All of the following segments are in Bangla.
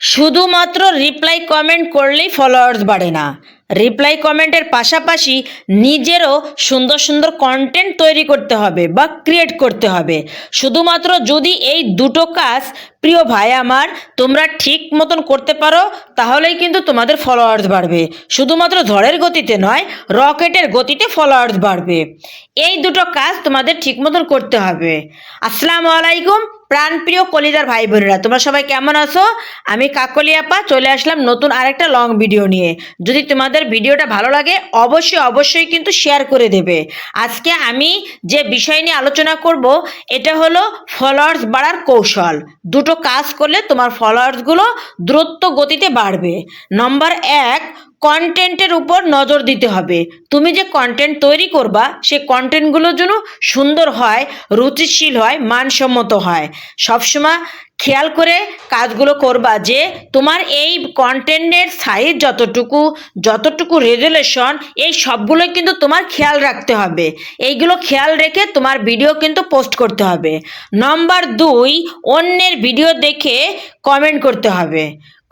শুধুমাত্র রিপ্লাই কমেন্ট করলেই ফলোয়ার্স বাড়ে না। রিপ্লাই কমেন্টের পাশাপাশি নিজেরও সুন্দর সুন্দর কন্টেন্ট তৈরি করতে হবে বা ক্রিয়েট করতে হবে। শুধুমাত্র যদি এই দুটো কাজ প্রিয় ভাই আমার, তোমরা ঠিক মতন করতে পারো, তাহলেই কিন্তু তোমাদের ফলোয়ার্স বাড়বে। শুধুমাত্র ঝড়ের গতিতে নয় রকেটের গতিতে ফলোয়ার্স বাড়বে। এই দুটো কাজ তোমাদের ঠিক মতন করতে হবে। আসসালামু আলাইকুম, প্রাণপ্রিয় কলিদার ভাই বোনেরা, তোমরা সবাই কেমন আছো? আমি কাকলি আপা, চলে আসলাম নতুন আরেকটা লং ভিডিও নিয়ে। যদি তোমাদের ভিডিওটা ভালো লাগে, অবশ্যই অবশ্যই কিন্তু শেয়ার করে দেবে। আজকে আমি যে বিষয় নিয়ে আলোচনা করব, এটা হলো ফলোয়ার্স বাড়ার কৌশল। দুটো কাজ করলে তোমার ফলোয়ার্সগুলো দ্রুত গতিতে বাড়বে। নম্বর এক কন্টেন্টের উপর নজর দিতে হবে। তুমি যে কন্টেন্ট তৈরি করবা, সে কন্টেন্টগুলোর জন্য সুন্দর হয়, রুচিশীল হয়, মানসম্মত হয়। সবসময় খেয়াল করে কাজগুলো করবা যে তোমার এই কন্টেন্টের সাইজ যতটুকু যতটুকু রেজুলেশন এই সবগুলো কিন্তু তোমার খেয়াল রাখতে হবে। এইগুলো খেয়াল রেখে তোমার ভিডিও কিন্তু পোস্ট করতে হবে। নম্বর দুই, অন্যের ভিডিও দেখে কমেন্ট করতে হবে।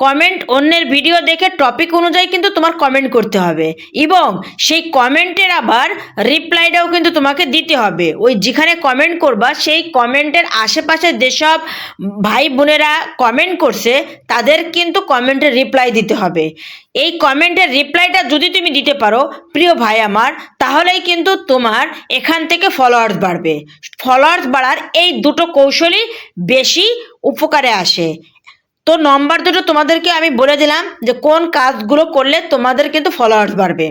কমেন্ট অন্যের ভিডিও দেখে টপিক অনুযায়ী কিন্তু তোমার কমেন্ট করতে হবে। এবং সেই কমেন্টের আবার রিপ্লাইটাও কিন্তু তোমাকে দিতে হবে। ওই যেখানে কমেন্ট করবা, সেই কমেন্টের আশেপাশে যেসব ভাই বোনেরা কমেন্ট করছে, তাদের কিন্তু কমেন্টের রিপ্লাই দিতে হবে। এই কমেন্টের রিপ্লাইটা যদি তুমি দিতে পারো, প্রিয় ভাই আমার, তাহলেই কিন্তু তোমার এখান থেকে ফলোয়ার্স বাড়বে। ফলোয়ার্স বাড়ার এই দুটো কৌশলই বেশি উপকারে আসে। তো নম্বর দুটো তোমাদেরকে আমি বলে দিলাম যে কোন কাজগুলো করলে তোমাদের কিন্তু ফলোয়ার্স বাড়বে।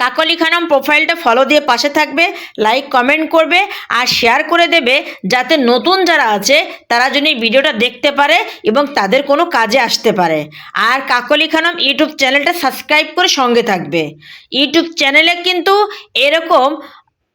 কাকলি খানম প্রোফাইলটা ফলো দিয়ে পাশে থাকবে লাইক কমেন্ট করবে আর শেয়ার করে দেবে যাতে নতুন যারা আছে তারা যেন এই ভিডিওটা দেখতে পারে এবং তাদের কোনো কাজে আসতে পারে। আর কাকলি খানম ইউটিউব চ্যানেলটা সাবস্ক্রাইব করে সঙ্গে থাকবে। ইউটিউব চ্যানেলে কিন্তু এরকম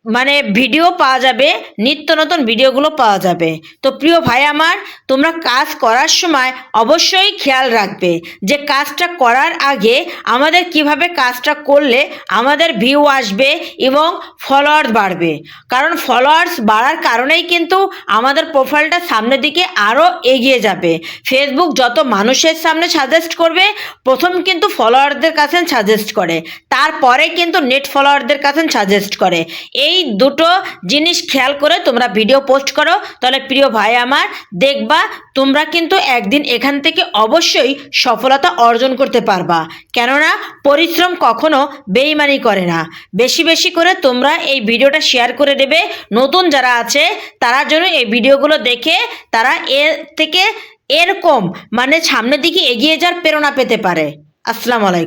মানে ভিডিও পাওয়া যাবে, নিত্য নতুন ভিডিওগুলো পাওয়া যাবে। তো প্রিয় ভাই আমার, তোমরা কাজ করার সময় অবশ্যই খেয়াল রাখবে যে কাজটা করার আগে আমাদের কীভাবে কাজটা করলে আমাদের ভিউ আসবে এবং ফলোয়ার্স বাড়বে। কারণ ফলোয়ার্স বাড়ার কারণেই কিন্তু আমাদের প্রোফাইলটা সামনের দিকে আরও এগিয়ে যাবে। ফেসবুক যত মানুষের সামনে সাজেস্ট করবে, প্রথম কিন্তু ফলোয়ারদের কাছে সাজেস্ট করে। তারপরে কিন্তু নেট ফলোয়ারদের কাছে সাজেস্ট করে। এই দুটো জিনিস খেয়াল করে তোমরা ভিডিও পোস্ট করো। তাহলে প্রিয় ভাই আমার, দেখবা তোমরা কিন্তু একদিন এখান থেকে অবশ্যই সফলতা অর্জন করতে পারবা। কেননা পরিশ্রম কখনো বেইমানি করে না। বেশি বেশি করে তোমরা এই ভিডিওটা শেয়ার করে দেবে। নতুন যারা আছে, তারা যেন এই ভিডিওগুলো দেখে তারা এর থেকে এরকম মানে সামনের দিকে এগিয়ে যাওয়ার প্রেরণা পেতে পারে। আসসালামু আলাইকুম।